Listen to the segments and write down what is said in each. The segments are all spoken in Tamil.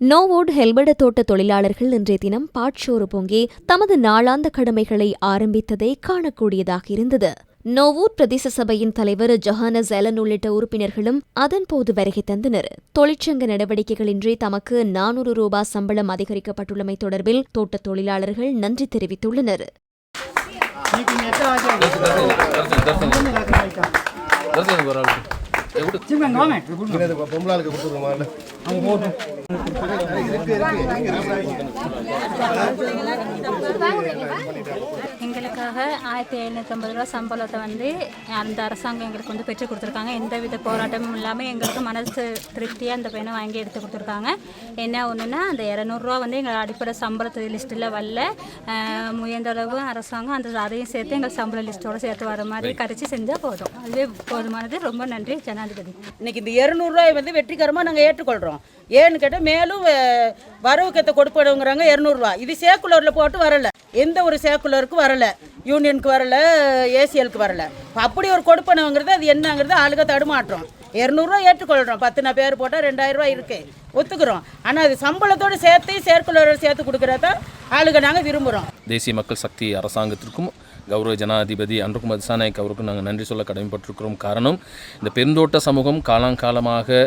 நோவோட் ஹெல்பட தோட்ட தொழிலாளர்கள் இன்றைய தினம் பாட்சோறு பொங்கி தமது நாளாந்த கடமைகளை ஆரம்பித்ததை காணக்கூடியதாக இருந்தது. நோவூர் பிரதேச சபையின் தலைவர் ஜொஹானஸ் எலன் உள்ளிட்ட உறுப்பினர்களும் அதன்போது வருகை தந்தனர். தொழிற்சங்க நடவடிக்கைகளின்றி தமக்கு நானூறு ரூபாய் சம்பளம் அதிகரிக்கப்பட்டுள்ளமை தொடர்பில் தோட்டத் தொழிலாளர்கள் நன்றி தெரிவித்துள்ளனர். பொம்பளாளுக்கு கொடுத்துருமா எங்களுக்காக ஆயிரத்தி எழுநூற்றம்பது ரூபா சம்பளத்தை வந்து அந்த அரசாங்கம் எங்களுக்கு வந்து பெற்றுக் கொடுத்துருக்காங்க. எந்தவித போராட்டமும் இல்லாமல் எங்களுக்கு மனசு திருப்தியாக அந்த பையனை வாங்கி எடுத்து கொடுத்துருக்காங்க. என்ன ஒன்றுனா அந்த இரநூறுவா வந்து எங்கள் அடிப்படை சம்பளத்து லிஸ்ட்டில் வரல. அஹ், முயன்ற அளவு அரசாங்கம் அந்த அதையும் சேர்த்து எங்கள் சம்பள லிஸ்ட்டோடு சேர்த்து வர மாதிரி கரைச்சி செஞ்சால் போதும். அதுவே போதுமானது. ரொம்ப நன்றி ஜனாதிபதி. இன்னைக்கு இந்த இரநூறுவாயை வந்து வெற்றிகரமாக நாங்கள் ஏற்றுக்கொள்கிறோம் ஏன்னு கேட்டால் மேலும் வரவுக்கத்தை கொடுப்படுங்கிறாங்க இரநூறுவா. இது சேக்குலரில் போட்டு வரல. எந்த ஒரு சேக்குலருக்கும் வரல. யூனியனுக்கு வரல ஏசிஎலுக்கு வரலை. அப்படி ஒரு கொடுப்பனவுங்கிறது அது என்னங்கிறது ஆளுக தடுமாற்றம். இரநூறுவா ஏற்றுக்கொள்கிறோம் பத்து நான் பேர் போட்டால் ரெண்டாயிரரூவா இருக்கு. ஒத்துக்கிறோம். ஆனால் அது சம்பளத்தோடு சேர்த்து சேர்க்குலரோட சேர்த்து கொடுக்குறத ஆளுக நாங்கள் விரும்புகிறோம் தேசிய மக்கள் சக்தி அரசாங்கத்திற்கும் கௌரவ ஜனாதிபதி அன்றுகுமார் திசாநாயக் அவருக்கும் நாங்கள் நன்றி சொல்ல கடமைப்பட்டிருக்கிறோம். காரணம் இந்த பெருந்தோட்ட சமூகம் காலாங்காலமாக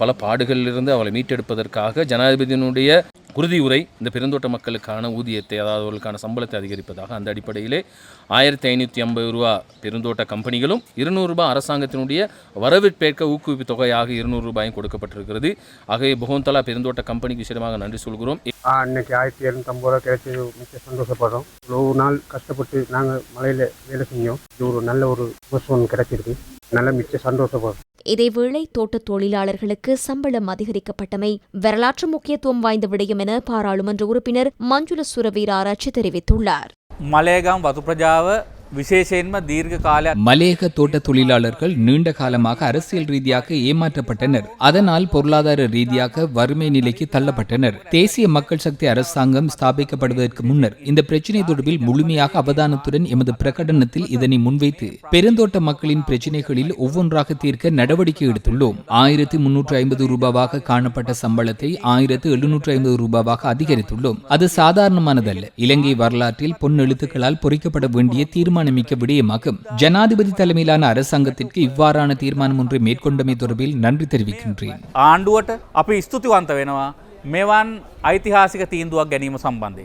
பல பாடுகளிலிருந்து அவளை மீட்டெடுப்பதற்காக ஜனாதிபதியினுடைய உறுதியுரை இந்த பெருந்தோட்ட மக்களுக்கான ஊதியத்தை அதாவது அவர்களுக்கான சம்பளத்தை அதிகரிப்பதாக அந்த அடிப்படையிலே ஆயிரத்தி ஐநூற்றி ஐம்பது ரூபா பெருந்தோட்ட கம்பெனிகளும் இருநூறுபா அரசாங்கத்தினுடைய வரவேற்பேற்க ஊக்குவிப்பு தொகையாக இருநூறு ரூபாயும் கொடுக்கப்பட்டிருக்கிறது. ஆகவே புகோந்தலா பெருந்தோட்ட கம்பெனிக்கு விஷயமாக நன்றி சொல்கிறோம். இன்னைக்கு ஆயிரத்தி எழுநூத்தம்பது ரூபா கிடைச்சது மிக சந்தோஷப்படுறோம். இவ்வளோ நாள் கஷ்டப்பட்டு நாங்கள் மலையில் வேலை செஞ்சோம். இது ஒரு நல்ல ஒரு புதுசு கிடைச்சிருக்கு. நல்ல மிச்ச சந்தோஷப்படும் இதேவேளை தோட்ட தொழிலாளர்களுக்கு சம்பளம் அதிகரிக்கப்பட்டமை வரலாற்று முக்கியத்துவம் வாய்ந்த விடயம் என பாராளுமன்ற உறுப்பினர் மஞ்சுள சுரவீர் ஆராய்ச்சி தெரிவித்துள்ளார். மலேகாம் வதுப்பிரஜாவ மலேக தோட்ட தொழிலாளர்கள் நீண்ட காலமாக அரசியல் ரீதியாக ஏமாற்றப்பட்டனர். அதனால் பொருளாதார ரீதியாக வறுமை நிலைக்கு தள்ளப்பட்டனர். தேசிய மக்கள் சக்தி அரசாங்கம் ஸ்தாபிக்கப்படுவதற்கு முன்னர் இந்த பிரச்சினை தொடர்பில் முழுமையாக அவதானத்துடன் எமது பிரகடனத்தில் இதனை முன்வைத்து பெருந்தோட்ட மக்களின் பிரச்சினைகளில் ஒவ்வொன்றாக தீர்க்க நடவடிக்கை எடுத்துள்ளோம். ஆயிரத்தி முன்னூற்றி ஐம்பது ரூபாவாக காணப்பட்ட சம்பளத்தை ஆயிரத்தி எழுநூற்றி ஐம்பது ரூபாவாக அதிகரித்துள்ளோம். அது சாதாரணமானதல்ல. இலங்கை வரலாற்றில் பொன் எழுத்துக்களால் பொறிக்கப்பட வேண்டிய தீர்மானம் தீர்மானமிக்க விடயமாகும் ஜனாதிபதி தலைமையிலான அரசாங்கத்திற்கு இவ்வாறான தீர்மானம் ஒன்றை மேற்கொண்டமை தொடர்பில் நன்றி தெரிவிக்கின்றேன். ஆண்டுவட்ட அப்படி ஸ்துதிவாந்த வேணவா மேவான் ஐதிஹாசிக தீந்துவா கனிம சம்பந்தே